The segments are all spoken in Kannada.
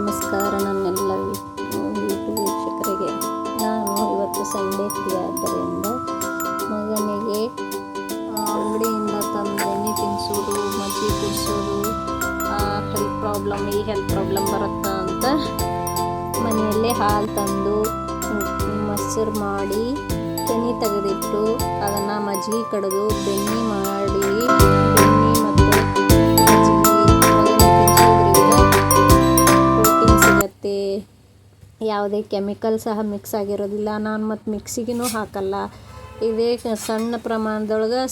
ನಮಸ್ಕಾರ ನನ್ನೆಲ್ಲ ಯೂಟ್ಯೂಬ್ ವೀಕ್ಷಕರಿಗೆ. ನಾನು ಇವತ್ತು ಸಂಡೇ ಫ್ರೀ ಆದ್ದರಿಂದ ಮಗನಿಗೆ ಅಂಗಡಿಯಿಂದ ತಂದು ಎಣ್ಣೆ ತಿನ್ನಿಸೋದು, ಮಜ್ಜಿಗೆ ಕುಡಿಸೋದು ಹೆಲ್ತ್ ಪ್ರಾಬ್ಲಮ್ ಈ ಹೆಲ್ತ್ ಪ್ರಾಬ್ಲಮ್ ಬರುತ್ತಾ ಅಂತ ಮನೆಯಲ್ಲೇ ಹಾಲು ತಂದು ಮೊಸರು ಮಾಡಿ ತೆನಿ ತೆಗೆದಿಟ್ಟು ಅದನ್ನು ಮಜ್ಜಿಗೆ ಕಡಿದು ಬೆಣ್ಣೆ ಮಾಡಿ ಯಾವುದೇ ಕೆಮಿಕಲ್ ಸಹ ಮಿಕ್ಸ್ ಆಗಿರೋದಿಲ್ಲ. ನಾನು ಮತ್ತು ಮಿಕ್ಸಿಗೂ ಹಾಕಲ್ಲ. ಇದೇ ಸಣ್ಣ ಪ್ರಮಾಣದೊಳಗೆ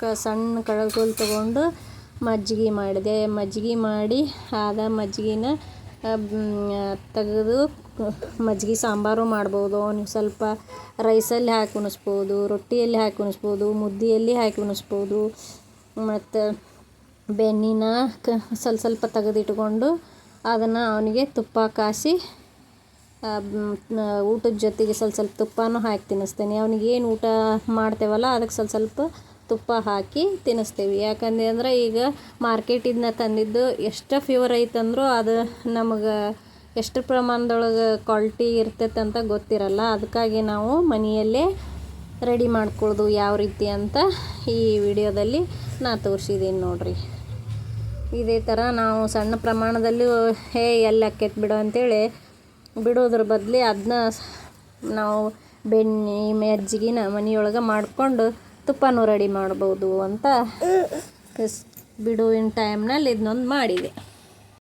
ಕ ಸಣ್ಣ ಕಡಗೋಲು ತಗೊಂಡು ಮಜ್ಜಿಗೆ ಮಾಡಿದೆ. ಮಜ್ಜಿಗೆ ಮಾಡಿ ಆದ ಮಜ್ಜಿಗೆನ ತೆಗೆದು ಮಜ್ಜಿಗೆ ಸಾಂಬಾರು ಮಾಡ್ಬೋದು. ನೀವು ಸ್ವಲ್ಪ ರೈಸಲ್ಲಿ ಹಾಕಿ ಉಣಿಸ್ಬೋದು, ರೊಟ್ಟಿಯಲ್ಲಿ ಹಾಕಿ ಉಣಿಸ್ಬೋದು, ಮುದ್ದೆಯಲ್ಲಿ ಹಾಕಿ ಉಣಿಸ್ಬೋದು. ಮತ್ತು ಬೆನ್ನಿನ ಕ ಸ್ವಲ್ಪ ಸ್ವಲ್ಪ ತೆಗೆದಿಟ್ಕೊಂಡು ಅದನ್ನು ಅವನಿಗೆ ತುಪ್ಪ ಕಾಸಿ ಊಟದ ಜೊತೆಗೆ ಸ್ವಲ್ಪ ಸ್ವಲ್ಪ ತುಪ್ಪನೂ ಹಾಕಿ ತಿನ್ನಿಸ್ತೇನೆ. ಅವ್ನಿಗೆ ಏನು ಊಟ ಮಾಡ್ತೇವಲ್ಲ ಅದಕ್ಕೆ ಸ್ವಲ್ಪ ಸ್ವಲ್ಪ ತುಪ್ಪ ಹಾಕಿ ತಿನ್ನಿಸ್ತೇವೆ. ಯಾಕಂದ್ರೆ ಅಂದ್ರೆ ಈಗ ಮಾರ್ಕೆಟಿಂದ ತಂದಿದ್ದು ಎಷ್ಟು ಫೀವರ್ ಐತಂದ್ರೂ ಅದು ನಮಗೆ ಎಷ್ಟು ಪ್ರಮಾಣದೊಳಗೆ ಕ್ವಾಲಿಟಿ ಇರ್ತೈತೆ ಅಂತ ಗೊತ್ತಿರಲ್ಲ. ಅದಕ್ಕಾಗಿ ನಾವು ಮನೆಯಲ್ಲೇ ರೆಡಿ ಮಾಡ್ಕೊಳ್ಳೋದು ಯಾವ ರೀತಿ ಅಂತ ಈ ವಿಡಿಯೋದಲ್ಲಿ ನಾ ತೋರಿಸಿದ್ದೀನಿ ನೋಡ್ರಿ. ಇದೇ ಥರ ನಾವು ಸಣ್ಣ ಪ್ರಮಾಣದಲ್ಲಿ, ಹೇ, ಎಲ್ಲಿ ಆಕ್ಕೈತೆ ಬಿಡು ಅಂತೇಳಿ ಬಿಡೋದ್ರ ಬದಲಿ ಅದನ್ನ ನಾವು ಬೆಣ್ಣೆ ಮಜ್ಜಿಗೆನ ಮನೆಯೊಳಗೆ ಮಾಡಿಕೊಂಡು ತುಪ್ಪನೂ ರೆಡಿ ಮಾಡ್ಬೋದು ಅಂತ ಬಿಡುವಿನ ಟೈಮ್ನಲ್ಲಿ ಇದನ್ನೊಂದು ಮಾಡಿದೆ.